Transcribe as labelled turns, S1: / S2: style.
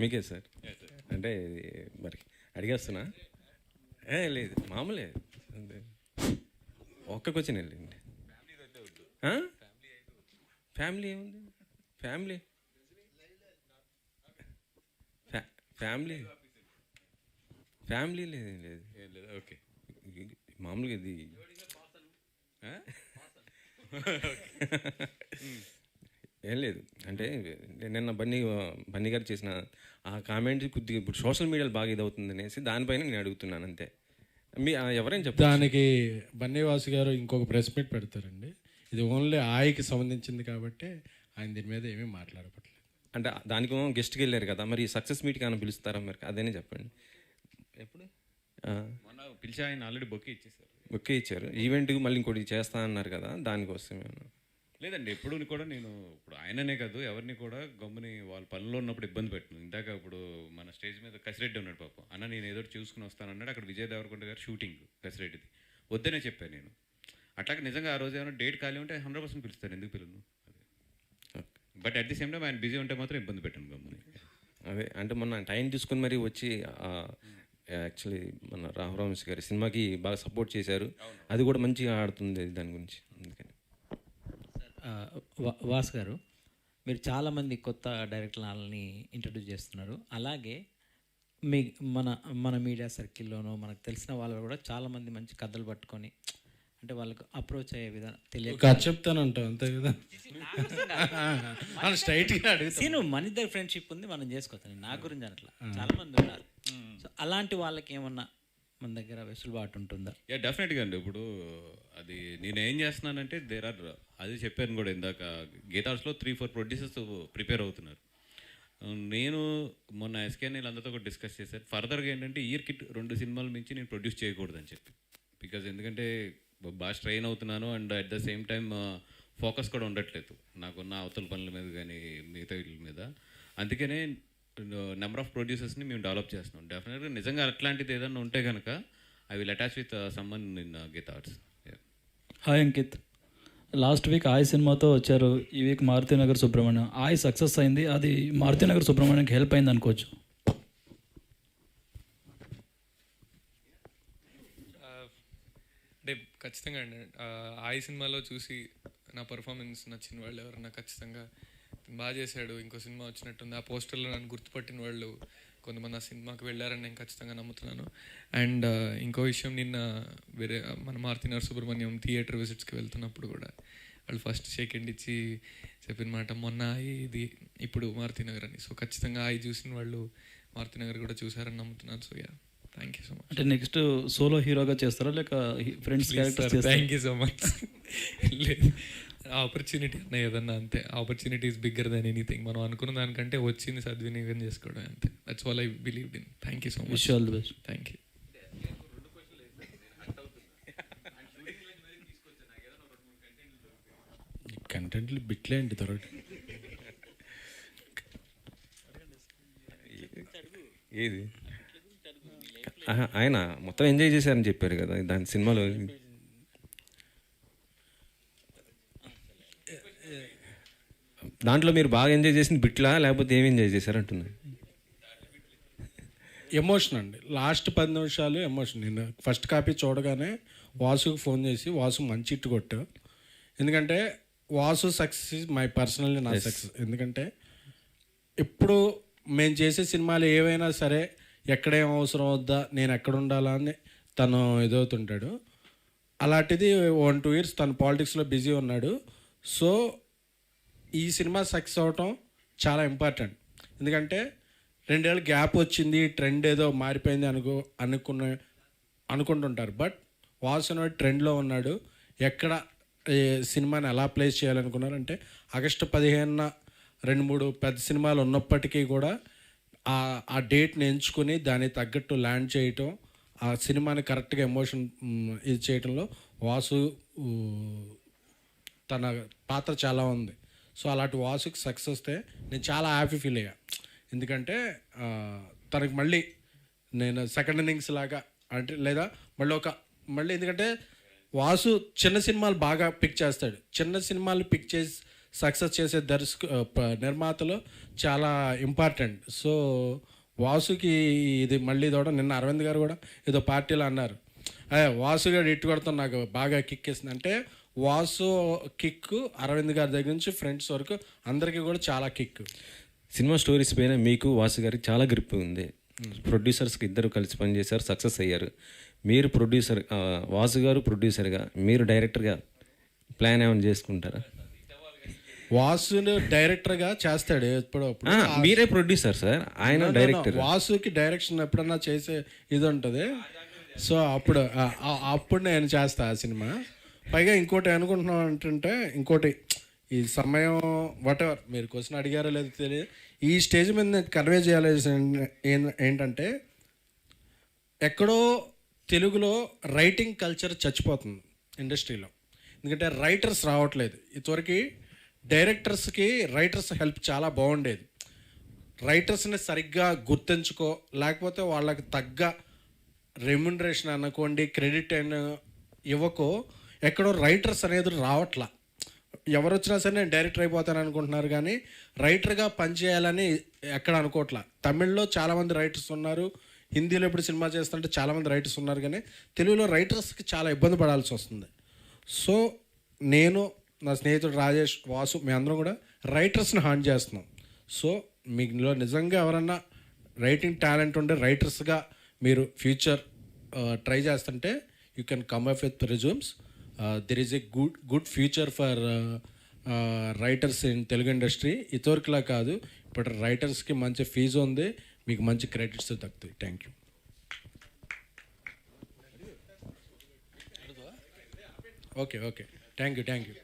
S1: మీకే సార్. అంటే మరి అడిగేస్తున్నా? ఏ లేదు. మామూలే. అంతే. ఒక్క క్వశ్చన్ వెళ్ళండి? ఫ్యామిలీ ఏముంది? ఫ్యామిలీ. ఫ్యా- ఫ్యామిలీ. ఫ్యామిలీ లేదు లేదు.
S2: లేదు ఓకే.
S1: మామూలుగా ఇది. ఏం లేదు. అంటే నిన్న బన్నీ బన్నీ గారు చేసిన ఆ కామెంట్ కొద్దిగా ఇప్పుడు సోషల్ మీడియాలో బాగా ఇదవుతుంది అనేసి దానిపైన నేను అడుగుతున్నాను అంతే. మీ ఎవరైనా చెప్తారు
S3: దానికి బన్నీవాసు గారు ఇంకొక ప్రెస్ మీట్ పెడతారండి. ఇది ఓన్లీ ఆయకి సంబంధించింది కాబట్టి ఆయన దీని మీద ఏమీ మాట్లాడపట్లేదు.
S1: అంటే దానికి గెస్ట్కి వెళ్ళారు కదా మరి సక్సెస్ మీట్కి ఏమైనా పిలుస్తారా మరి? అదేనే చెప్పండి. ఎప్పుడు?
S2: మొన్న పిలిచి ఆయన ఆల్రెడీ బొక్కే ఇచ్చేసారు
S1: ఓకే ఇచ్చారు. ఈవెంట్కి మళ్ళీ ఇంకోటి చేస్తా అన్నారు కదా దానికోసం ఏమన్నా.
S2: లేదండి ఎప్పుడు కూడా నేను ఇప్పుడు ఆయననే కాదు ఎవరిని కూడా గమ్ముని వాళ్ళ పనిలో ఉన్నప్పుడు ఇబ్బంది పెట్టను. ఇందాక ఇప్పుడు మన స్టేజ్ మీద కసిరెడ్డి ఉన్నాడు పాపం. అన్న నేను ఏదో చూసుకుని వస్తానన్నాడు అక్కడ విజయ్ దేవరకొండ గారు షూటింగ్ కసిరెడ్డిది. వద్దనే చెప్పాను నేను. అట్లాగే నిజంగా ఆ రోజు ఏమైనా డేట్ ఖాళీ ఉంటే హండ్రెడ్ పర్సెంట్ పిలుస్తాను ఎందుకు పిలను but at the same time ఆయన బిజీ ఉంటే మాత్రం ఇబ్బంది పెట్టాను గమ్ముని.
S1: అదే అంటే మొన్న టైం తీసుకుని మరీ వచ్చి యాక్చువల్లీ మన రామరామేష్ గారి సినిమాకి బాగా సపోర్ట్ చేశారు. అది కూడా మంచిగా ఆడుతుంది దాని గురించి.
S4: వాస్ గారు మీరు చాలామంది కొత్త డైరెక్టర్లని ఇంట్రడ్యూస్ చేస్తున్నారు. అలాగే మీ మన మన మీడియా సర్కిల్లోనూ మనకు తెలిసిన వాళ్ళు కూడా చాలామంది మంచి కథలు పట్టుకొని అంటే వాళ్ళకు అప్రోచ్ అయ్యే విధానం తెలియక
S3: కథ చెప్తానంటావు అంతే కదా? స్ట్రైట్గా
S4: సీను మన ఇద్దరు ఫ్రెండ్షిప్ ఉంది మనం చేసుకోవచ్చు. నా గురించి అనట్లా. చాలా మంది ఉన్నారు. సో అలాంటి వాళ్ళకి ఏమన్నా మన దగ్గర వెసులుబాటు ఉంటుందా?
S2: యా డెఫినెట్గా అండి. ఇప్పుడు అది నేను ఏం చేస్తున్నానంటే దేర్ ఆర్ అది చెప్పాను కూడా ఇందాక గీతార్స్లో త్రీ ఫోర్ ప్రొడ్యూసర్స్ ప్రిపేర్ అవుతున్నారు. నేను మొన్న ఎస్కేఎన్ వీళ్ళందరితో కూడా డిస్కస్ చేశాను. ఫర్దర్గా ఏంటంటే ఇయర్ కిట్ రెండు సినిమాల మించి నేను ప్రొడ్యూస్ చేయకూడదని చెప్పి. బికాజ్ ఎందుకంటే బాగా స్ట్రెయిన్ అవుతున్నాను and at the same time focus కూడా ఉండట్లేదు. నాకున్న అవతల పనుల మీద కానీ మిగతా వీటి మీద. అందుకనే నెంబర్ ఆఫ్ ప్రొడ్యూసర్స్ని మేము డెవలప్ చేస్తున్నాం. డెఫినెట్గా నిజంగా అట్లాంటిది ఏదైనా ఉంటే కనుక I will attach with someone in Geetha Arts
S5: hi Ankit last week Aay సినిమాతో వచ్చారు. ఈ వీక్ మారుతినగర్ సుబ్రహ్మణ్యం ఆయ్ సక్సెస్ అయింది. అది మారుతినగర్ సుబ్రహ్మణ్యంకి హెల్ప్ అయింది అనుకోవచ్చు.
S6: అంటే ఖచ్చితంగా అండి. ఆ, ఆయి సినిమాలో చూసి నా పర్ఫార్మెన్స్ నచ్చిన వాళ్ళు ఎవరన్నా ఖచ్చితంగా బాగా చేశాడు ఇంకో సినిమా వచ్చినట్టుంది. ఆ పోస్టర్లో నన్ను గుర్తుపట్టిన వాళ్ళు కొంతమంది ఆ సినిమాకి వెళ్ళారని నేను ఖచ్చితంగా నమ్ముతున్నాను. అండ్ ఇంకో విషయం నిన్న వేరే మన మారుతి నరసుబ్రహ్మణ్యం థియేటర్ విజిట్స్కి వెళ్తున్నప్పుడు కూడా వాళ్ళు ఫస్ట్ షేక్ హ్యాండ్ ఇచ్చి చెప్పిన మాట మొన్న ఇది ఇప్పుడు మారుతి నగర్ అని. సో ఖచ్చితంగా ఆయి చూసిన వాళ్ళు మారుతి నగర్ కూడా చూసారని నమ్ముతున్నాను. So ya thank you so much
S5: అంటే నెక్స్ట్ సోలో హీరోగా చేస్తారా? లేక ఫ్రెండ్స్ క్యారెక్టర్స్ చేస్తారా?
S6: థ్యాంక్ యూ సో మచ్ లేదు. ఆపర్చునిటీ అన్న ఏదన్నా అంతే. Opportunity is bigger than anything మనం అనుకున్న దానికంటే వచ్చింది సద్వినియోగం చేసుకోవడం అంతే. That's all I believe in thank you so much
S5: all the best
S6: thank you
S3: కంటెంట్లు బిట్లే అండి దొరకటి
S1: ఏది? ఆయన మొత్తం ఎంజాయ్ చేశారని చెప్పారు కదా. దాని సినిమాలో దాంట్లో మీరు బాగా ఎంజాయ్ చేసింది బిట్లా లేకపోతే ఏమి ఎంజాయ్ చేశారు
S3: ఎమోషన్ అండి. లాస్ట్ పది నిమిషాలు ఎమోషన్ నేను ఫస్ట్ కాపీ చూడగానే వాసుకు ఫోన్ చేసి వాసు మంచి ఇట్టు కొట్టు. ఎందుకంటే వాసు సక్సెస్ మై పర్సనల్లీ నా సక్సెస్ ఎందుకంటే ఇప్పుడు మేము చేసే సినిమాలు ఏవైనా సరే ఎక్కడేం అవసరం వద్దా నేను ఎక్కడ ఉండాలా అని తను ఎదుగుతుంటాడు. అలాంటిది వన్ టూ ఇయర్స్ తను పాలిటిక్స్లో బిజీ ఉన్నాడు. సో ఈ సినిమా సక్సెస్ అవటం చాలా ఇంపార్టెంట్. ఎందుకంటే రెండేళ్ళు గ్యాప్ వచ్చింది ట్రెండ్ ఏదో మారిపోయింది అనుకో అనుకున్న అనుకుంటుంటారు. బట్ వాసన ట్రెండ్లో ఉన్నాడు. ఎక్కడ సినిమాని ఎలా ప్లేస్ చేయాలనుకున్నారంటే ఆగస్టు పదిహేనున రెండు మూడు పెద్ద సినిమాలు ఉన్నప్పటికీ కూడా ఆ ఆ డేట్ని ఎంచుకొని దానికి తగ్గట్టు ల్యాండ్ చేయటం ఆ సినిమాని కరెక్ట్గా ఎమోషన్ ఇది చేయటంలో వాసు తన పాత్ర చాలా ఉంది. సో అలాంటి వాసుకి సక్సెస్ వస్తే నేను చాలా హ్యాపీ ఫీల్ అయ్యా. ఎందుకంటే తనకు మళ్ళీ నేను సెకండ్ ఇన్నింగ్స్ లాగా అంటే లేదా మళ్ళీ ఒక మళ్ళీ ఎందుకంటే వాసు చిన్న సినిమాలు బాగా పిక్ చేస్తాడు. చిన్న సినిమాలు పిక్ చేసి సక్సెస్ చేసే దర్శకు నిర్మాతలు చాలా ఇంపార్టెంట్. సో వాసుకి ఇది మళ్ళీ చూడడం నిన్న అరవింద్ గారు కూడా ఏదో పార్టీలో అన్నారు. అదే వాసు గారు ఇట్టు కొడతాం నాకు బాగా కిక్ ఇస్తుంది అంటే వాసు కిక్ అరవింద్ గారి దగ్గర నుంచి ఫ్రెండ్స్ వరకు అందరికీ కూడా చాలా కిక్.
S1: సినిమా స్టోరీస్ పైన మీకు వాసు గారికి చాలా గ్రిప్ ఉంది. ప్రొడ్యూసర్స్కి ఇద్దరు కలిసి పనిచేశారు సక్సెస్ అయ్యారు. మీరు ప్రొడ్యూసర్ వాసు గారు ప్రొడ్యూసర్గా మీరు డైరెక్టర్గా ప్లాన్ ఏమైనా చేసుకుంటారా?
S3: వాసుని డైరెక్టర్గా చేస్తాడు ఎప్పుడో
S1: మీరే ప్రొడ్యూసర్ సార్ ఆయన డైరెక్టర్.
S3: వాసుకి డైరెక్షన్ ఎప్పుడన్నా చేసే ఇది ఉంటుంది. సో అప్పుడు అప్పుడు నేను చేస్తా ఆ సినిమా. పైగా ఇంకోటి అనుకుంటున్నాం ఏంటంటే ఇంకోటి ఈ సమయం వాటెవర్ మీరు క్వశ్చన్ అడిగారో లేదో తెలియదు. ఈ స్టేజ్ మీద నేను కన్వే చేయాలి ఏంటంటే ఎక్కడో తెలుగులో రైటింగ్ కల్చర్ చచ్చిపోతుంది ఇండస్ట్రీలో. ఎందుకంటే రైటర్స్ రావట్లేదు. ఇదివరకు డైరెక్టర్స్కి రైటర్స్ హెల్ప్ చాలా బాగుండేది. రైటర్స్ని సరిగ్గా గుర్తుంచుకో లేకపోతే వాళ్ళకి తగ్గ రెమ్యునరేషన్ అనుకోండి క్రెడిట్ అయిన ఇవ్వకో ఎక్కడో రైటర్స్ అనేది రావట్లా. ఎవరు వచ్చినా సరే నేను డైరెక్టర్ అయిపోతాను అనుకుంటున్నారు కానీ రైటర్గా పనిచేయాలని ఎక్కడ అనుకోవట్లా. తమిళ్ళో చాలామంది రైటర్స్ ఉన్నారు హిందీలో ఇప్పుడు సినిమా చేస్తుంటే చాలామంది రైటర్స్ ఉన్నారు కానీ తెలుగులో రైటర్స్కి చాలా ఇబ్బంది పడాల్సి వస్తుంది. సో నేను నా స్నేహితుడు రాజేష్ వాసు మీ అందరం కూడా రైటర్స్ని హాన్ చేస్తున్నాం. సో మీలో నిజంగా ఎవరన్నా రైటింగ్ టాలెంట్ ఉండే రైటర్స్గా మీరు ఫ్యూచర్ ట్రై చేస్తుంటే you can come up with resumes there is a good good future for writers in Telugu industry ఇతవరకులా కాదు ఇప్పుడు రైటర్స్కి మంచి ఫీజు ఉంది. మీకు మంచి credits దక్కుతాయి. Thank you okay okay thank you thank you